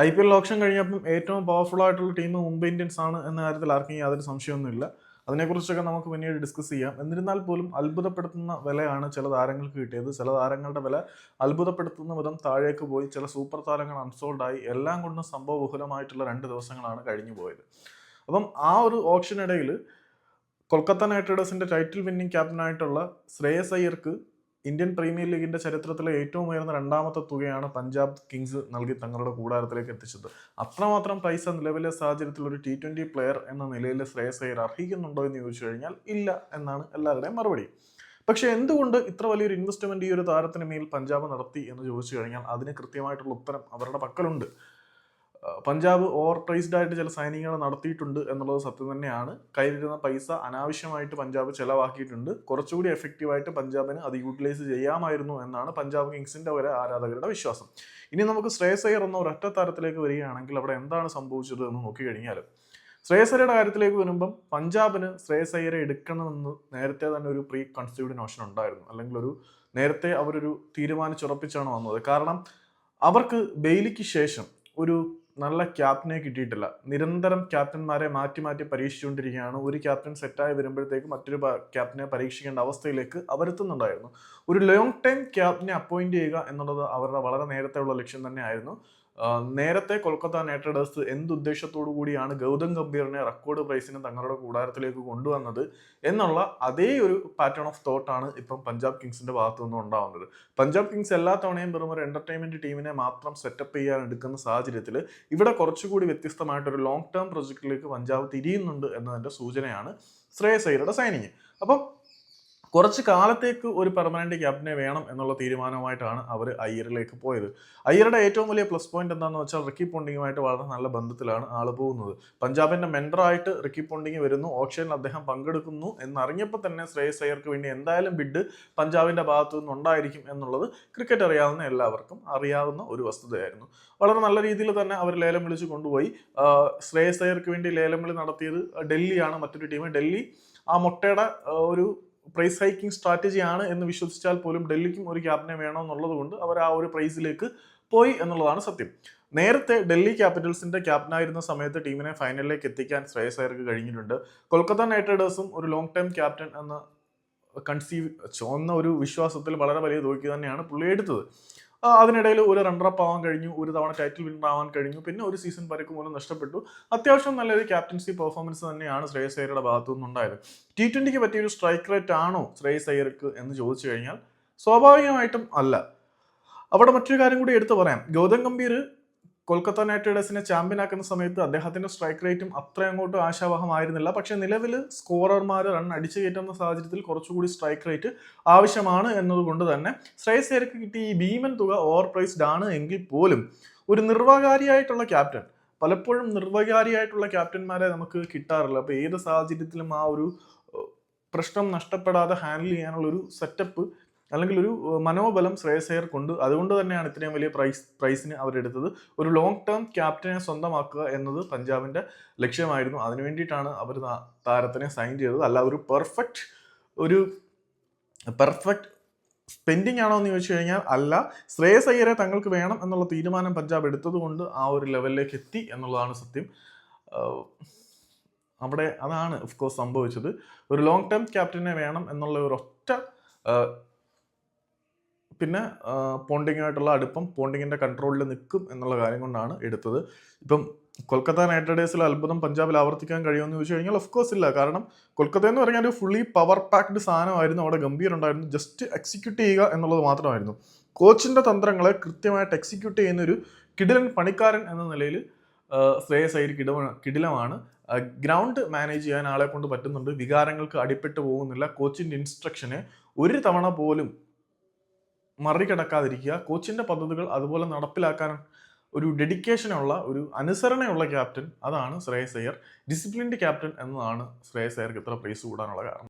I P L option കഴിഞ്ഞപ്പം ഏറ്റവും powerful ആയിട്ടുള്ള ടീം മുംബൈ ഇന്ത്യൻസ് ആണ് എന്ന കാര്യത്തിൽ ആർക്കും യാതൊരു സംശയമൊന്നുമില്ല. അതിനെക്കുറിച്ചൊക്കെ നമുക്ക് പിന്നീട് ഡിസ്കസ് ചെയ്യാം. എന്നിരുന്നാൽ പോലും അത്ഭുതപ്പെടുത്തുന്ന വിലയാണ് ചില താരങ്ങൾക്ക് കിട്ടിയത്. ചില താരങ്ങളുടെ വില അത്ഭുതപ്പെടുത്തുന്ന വിധം താഴേക്ക് പോയി. ചില സൂപ്പർ താരങ്ങൾ അൺസോൾഡ് ആയി. എല്ലാം കൊണ്ടും സംഭവബഹുലമായിട്ടുള്ള രണ്ട് ദിവസങ്ങളാണ് കഴിഞ്ഞു പോയത്. അപ്പം ആ ഒരു ഓപ്ഷനിടയിൽ കൊൽക്കത്ത നൈറ്റ് റൈഡേഴ്സിന്റെ ടൈറ്റിൽ വിന്നിംഗ് ക്യാപ്റ്റനായിട്ടുള്ള ശ്രേയസ് അയ്യർക്ക് ഇന്ത്യൻ പ്രീമിയർ ലീഗിന്റെ ചരിത്രത്തിലെ ഏറ്റവും ഉയർന്ന രണ്ടാമത്തെ തുകയാണ് പഞ്ചാബ് കിങ്സ് നൽകി തങ്ങളുടെ കൂടാരത്തിലേക്ക് എത്തിച്ചത്. അത്രമാത്രം പൈസ നിലവിലെ സാഹചര്യത്തിൽ ഒരു ടി ട്വന്റി പ്ലെയർ എന്ന നിലയിൽ ശ്രേയസ് അയ്യർ അർഹിക്കുന്നുണ്ടോ എന്ന് ചോദിച്ചു കഴിഞ്ഞാൽ ഇല്ല എന്നാണ് എല്ലാവരുടെയും മറുപടി. പക്ഷേ എന്തുകൊണ്ട് ഇത്ര വലിയൊരു ഇൻവെസ്റ്റ്മെന്റ് ഈ ഒരു താരത്തിന് മേൽ പഞ്ചാബ് നടത്തി എന്ന് ചോദിച്ചു കഴിഞ്ഞാൽ അതിന് കൃത്യമായിട്ടുള്ള ഉത്തരം അവരുടെ പക്കലുണ്ട്. പഞ്ചാബ് ഓവർ പ്രൈസ്ഡ് ആയിട്ട് ചില സൈനികങ്ങൾ നടത്തിയിട്ടുണ്ട് എന്നുള്ളത് സത്യം തന്നെയാണ്. കയ്യിലിരുന്ന പൈസ അനാവശ്യമായിട്ട് പഞ്ചാബ് ചെലവാക്കിയിട്ടുണ്ട്. കുറച്ചുകൂടി എഫക്റ്റീവായിട്ട് പഞ്ചാബിന് അത് യൂട്ടിലൈസ് ചെയ്യാമായിരുന്നു എന്നാണ് പഞ്ചാബ് കിങ്സിന്റെ ഒരു ആരാധകരുടെ വിശ്വാസം. ഇനി നമുക്ക് ശ്രേയസ് എന്ന ഒരൊറ്റ താരത്തിലേക്ക് വരികയാണെങ്കിൽ അവിടെ എന്താണ് സംഭവിച്ചത് എന്ന് നോക്കിക്കഴിഞ്ഞാൽ ശ്രേയസ് കാര്യത്തിലേക്ക് വരുമ്പം പഞ്ചാബിന് ശ്രേയസ് എടുക്കണമെന്ന് നേരത്തെ തന്നെ ഒരു പ്രീ കൺസ്റ്റിറ്റ്യൂഡ് നോഷൻ ഉണ്ടായിരുന്നു. അല്ലെങ്കിൽ ഒരു നേരത്തെ അവരൊരു തീരുമാനിച്ചുറപ്പിച്ചാണ് വന്നത്. കാരണം അവർക്ക് ബെയിലിക്ക് ശേഷം ഒരു നല്ല ക്യാപ്റ്റനെ കിട്ടിയിട്ടില്ല. നിരന്തരം ക്യാപ്റ്റന്മാരെ മാറ്റി മാറ്റി പരീക്ഷിച്ചുകൊണ്ടിരിക്കുകയാണ്. ഒരു ക്യാപ്റ്റൻ സെറ്റായി വരുമ്പോഴത്തേക്ക് മറ്റൊരു ക്യാപ്റ്റനെ പരീക്ഷിക്കേണ്ട അവസ്ഥയിലേക്ക് അവരെത്തുന്നുണ്ടായിരുന്നു. ഒരു ലോങ് ടൈം ക്യാപ്റ്റനെ അപ്പോയിന്റ് ചെയ്യുക എന്നുള്ളത് അവരുടെ വളരെ നേരത്തെയുള്ള ലക്ഷ്യം തന്നെയായിരുന്നു. നേരത്തെ കൊൽക്കത്ത നൈറ്റ് റൈഡേഴ്സ് എന്തുദ്ദേശത്തോടു കൂടിയാണ് ഗൗതം ഗംഭീറിനെ റെക്കോർഡ് പ്രൈസിന് തങ്ങളുടെ കൂടാരത്തിലേക്ക് കൊണ്ടുവന്നത് എന്നുള്ള അതേ ഒരു പാറ്റേൺ ഓഫ് തോട്ടാണ് ഇപ്പം പഞ്ചാബ് കിങ്സിന്റെ ഭാഗത്തു നിന്നും ഉണ്ടാവുന്നത്. പഞ്ചാബ് കിങ്സ് എല്ലാ തവണയും വെറും ഒരു എന്റർടൈൻമെന്റ് ടീമിനെ മാത്രം സെറ്റപ്പ് ചെയ്യാൻ എടുക്കുന്ന സാഹചര്യത്തിൽ ഇവിടെ കുറച്ചുകൂടി വ്യത്യസ്തമായിട്ട് ഒരു ലോങ് ടേം പ്രൊജക്റ്റിലേക്ക് പഞ്ചാബ് തിരിയുന്നുണ്ട് എന്നതിന്റെ സൂചനയാണ് ശ്രേയസ് അയ്യരുടെ സൈനിങ്. അപ്പം കുറച്ച് കാലത്തേക്ക് ഒരു പെർമനന്റ് ക്യാപ്റ്റനെ വേണം എന്നുള്ള തീരുമാനമായിട്ടാണ് അവർ അയ്യറിലേക്ക് പോയത്. അയ്യറുടെ ഏറ്റവും വലിയ പ്ലസ് പോയിന്റ് എന്താണെന്ന് വെച്ചാൽ റിക്കി പോണ്ടിങ്ങുമായിട്ട് വളരെ നല്ല ബന്ധത്തിലാണ് ആൾ പോകുന്നത്. പഞ്ചാബിന്റെ മെൻഡറായിട്ട് റിക്കി പോണ്ടിങ് വരുന്നു. ഓപ്ഷനിൽ അദ്ദേഹം പങ്കെടുക്കുന്നു എന്നറിഞ്ഞപ്പോൾ തന്നെ ശ്രേയസ് അയ്യർക്ക് വേണ്ടി എന്തായാലും ബിഡ് പഞ്ചാബിന്റെ ഭാഗത്തു നിന്നുണ്ടായിരിക്കും എന്നുള്ളത് ക്രിക്കറ്റ് അറിയാവുന്ന എല്ലാവർക്കും അറിയാവുന്ന ഒരു വസ്തുതയായിരുന്നു. വളരെ നല്ല രീതിയിൽ തന്നെ അവർ ലേലം വിളിച്ച് കൊണ്ടുപോയി. ശ്രേയസ് അയ്യർക്ക് വേണ്ടി ലേലം വിളി നടത്തിയത് ഡൽഹിയാണ് മറ്റൊരു ടീം ഡൽഹി ആ മുട്ടയുടെ ഒരു പ്രൈസ് ഹൈക്കിംഗ് സ്ട്രാറ്റജി ആണ് എന്ന് വിശ്വസിച്ചാൽ പോലും ഡൽഹിക്കും ഒരു ക്യാപ്റ്റനെ വേണം എന്നുള്ളത് കൊണ്ട് അവർ ആ ഒരു പ്രൈസിലേക്ക് പോയി എന്നുള്ളതാണ് സത്യം. നേരത്തെ ഡൽഹി ക്യാപിറ്റൽസിന്റെ ക്യാപ്റ്റനായിരുന്ന സമയത്ത് ടീമിനെ ഫൈനലിലേക്ക് എത്തിക്കാൻ ശ്രേയസ് അയർക്ക് കഴിഞ്ഞിട്ടുണ്ട്. കൊൽക്കത്ത നൈറ്റ് റൈഡേഴ്സും ഒരു ലോങ് ടൈം ക്യാപ്റ്റൻ എന്ന കൺസീവ് ചോന്ന ഒരു വിശ്വാസത്തിൽ വളരെ വലിയ തോക്കി തന്നെയാണ് പുള്ളി എടുത്തത്. അതിനിടയിൽ ഒരു റണ്ണറപ്പ് ആവാൻ കഴിഞ്ഞു ഒരു തവണ ടൈറ്റിൽ വിന്നർ ആവാൻ കഴിഞ്ഞു. പിന്നെ ഒരു സീസൺ പരക്ക് മൂലം നഷ്ടപ്പെട്ടു. അത്യാവശ്യം നല്ലൊരു ക്യാപ്റ്റൻസി പെർഫോമൻസ് തന്നെയാണ് ശ്രേയസ് അയ്യരുടെ ഭാഗത്തു നിന്നുണ്ടായത്. ടി ട്വന്റിക്ക് പറ്റിയ ഒരു സ്ട്രൈക്ക് റേറ്റ് ആണോ ശ്രേയസ് അയ്യർക്ക് എന്ന് ചോദിച്ചു കഴിഞ്ഞാൽ സ്വാഭാവികമായിട്ടും അല്ല. അവിടെ മറ്റൊരു കാര്യം കൂടി എടുത്തു പറയാം. ഗൗതം ഗംഭീർ കൊൽക്കത്ത നൈറ്റ് റൈഡേഴ്സിനെ ചാമ്പ്യൻ ആക്കുന്ന സമയത്ത് അദ്ദേഹത്തിന്റെ സ്ട്രൈക്ക് റേറ്റും അത്ര അങ്ങോട്ട് ആശാവഹമായിരുന്നില്ല. പക്ഷെ നിലവിൽ സ്കോറർമാർ റൺ അടിച്ചു കയറ്റുന്ന സാഹചര്യത്തിൽ കുറച്ചുകൂടി സ്ട്രൈക്ക് റേറ്റ് ആവശ്യമാണ് എന്നതുകൊണ്ട് തന്നെ ശ്രേയസ് അയ്യർക്ക് കിട്ടിയ ഈ ഭീമൻ തുക ഓവർ പ്രൈസ്ഡ് ആണ് എങ്കിൽ പോലും ഒരു നിർവകാരിയായിട്ടുള്ള ക്യാപ്റ്റൻ പലപ്പോഴും നിർവകാരിയായിട്ടുള്ള ക്യാപ്റ്റന്മാരെ നമുക്ക് കിട്ടാറില്ല. അപ്പോൾ ഏത് സാഹചര്യത്തിലും ആ ഒരു പ്രശ്നം നഷ്ടപ്പെടാതെ ഹാൻഡിൽ ചെയ്യാനുള്ള ഒരു സെറ്റപ്പ് അല്ലെങ്കിൽ ഒരു മനോബലം ശ്രേയസ് കൊണ്ട് അതുകൊണ്ട് തന്നെയാണ് ഇത്രയും വലിയ പ്രൈസ് പ്രൈസിന് അവരെടുത്തത്. ഒരു ലോങ് ടേം ക്യാപ്റ്റനെ സ്വന്തമാക്കുക എന്നത് പഞ്ചാബിന്റെ ലക്ഷ്യമായിരുന്നു. അതിനു വേണ്ടിയിട്ടാണ് അവർ താരത്തിനെ സൈൻ ചെയ്തത്. അല്ല ഒരു പെർഫെക്റ്റ് ഒരു പെർഫെക്റ്റ് സ്പെൻഡിങ് ആണോ എന്ന് ചോദിച്ചു കഴിഞ്ഞാൽ അല്ല ശ്രേയസ് അയ്യരെ തങ്ങൾക്ക് വേണം എന്നുള്ള തീരുമാനം പഞ്ചാബ് എടുത്തത് കൊണ്ട് ആ ഒരു ലെവലിലേക്ക് എത്തി എന്നുള്ളതാണ് സത്യം. അവിടെ അതാണ് ഓഫ് കോഴ്സ് സംഭവിച്ചത്. ഒരു ലോങ് ടേം ക്യാപ്റ്റനെ വേണം എന്നുള്ള ഒരു ഒറ്റ പിന്നെ പോണ്ടിങ്ങായിട്ടുള്ള അടുപ്പം പോണ്ടിങ്ങിന്റെ കൺട്രോളിൽ നിൽക്കും എന്നുള്ള കാര്യം കൊണ്ടാണ് എടുത്തത്. ഇപ്പം കൊൽക്കത്ത നൈറ്റ് റൈഡേഴ്സിൽ അത്ഭുതം പഞ്ചാബിൽ ആവർത്തിക്കാൻ കഴിയുമെന്ന് ചോദിച്ചു കഴിഞ്ഞാൽ ഓഫ് കോഴ്സ് ഇല്ല. കാരണം കൊൽക്കത്ത എന്ന് പറഞ്ഞാൽ ഒരു ഫുള്ളി പവർ പാക്ഡ് സാധനമായിരുന്നു. അവിടെ ഗംഭീർ ഉണ്ടായിരുന്നു. ജസ്റ്റ് എക്സിക്യൂട്ട് ചെയ്യുക എന്നുള്ളത് മാത്രമായിരുന്നു. കോച്ചിന്റെ തന്ത്രങ്ങളെ കൃത്യമായിട്ട് എക്സിക്യൂട്ട് ചെയ്യുന്ന ഒരു കിടിലൻ പണിക്കാരൻ എന്ന നിലയിൽ ശ്രേയസ് അയ്യർ കിടവ കിടിലമാണ്. ഗ്രൗണ്ട് മാനേജ് ചെയ്യാൻ ആളെ കൊണ്ട് പറ്റുന്നുണ്ട്. വികാരങ്ങൾക്ക് അടിപ്പെട്ട് പോകുന്നില്ല. കോച്ചിന്റെ ഇൻസ്ട്രക്ഷനെ ഒരു തവണ പോലും മറികടക്കാതിരിക്കുക. കോച്ചിന്റെ പദ്ധതികൾ അതുപോലെ നടപ്പിലാക്കാൻ ഒരു ഡെഡിക്കേഷനുള്ള ഒരു അനുസരണയുള്ള ക്യാപ്റ്റൻ അതാണ് ശ്രേയസ് അയ്യർ. ഡിസിപ്ലിൻഡ് ക്യാപ്റ്റൻ എന്നതാണ് ശ്രേയസ് അയ്യർക്ക് ഇത്ര പ്രൈസ് കൂടാനുള്ള കാരണം.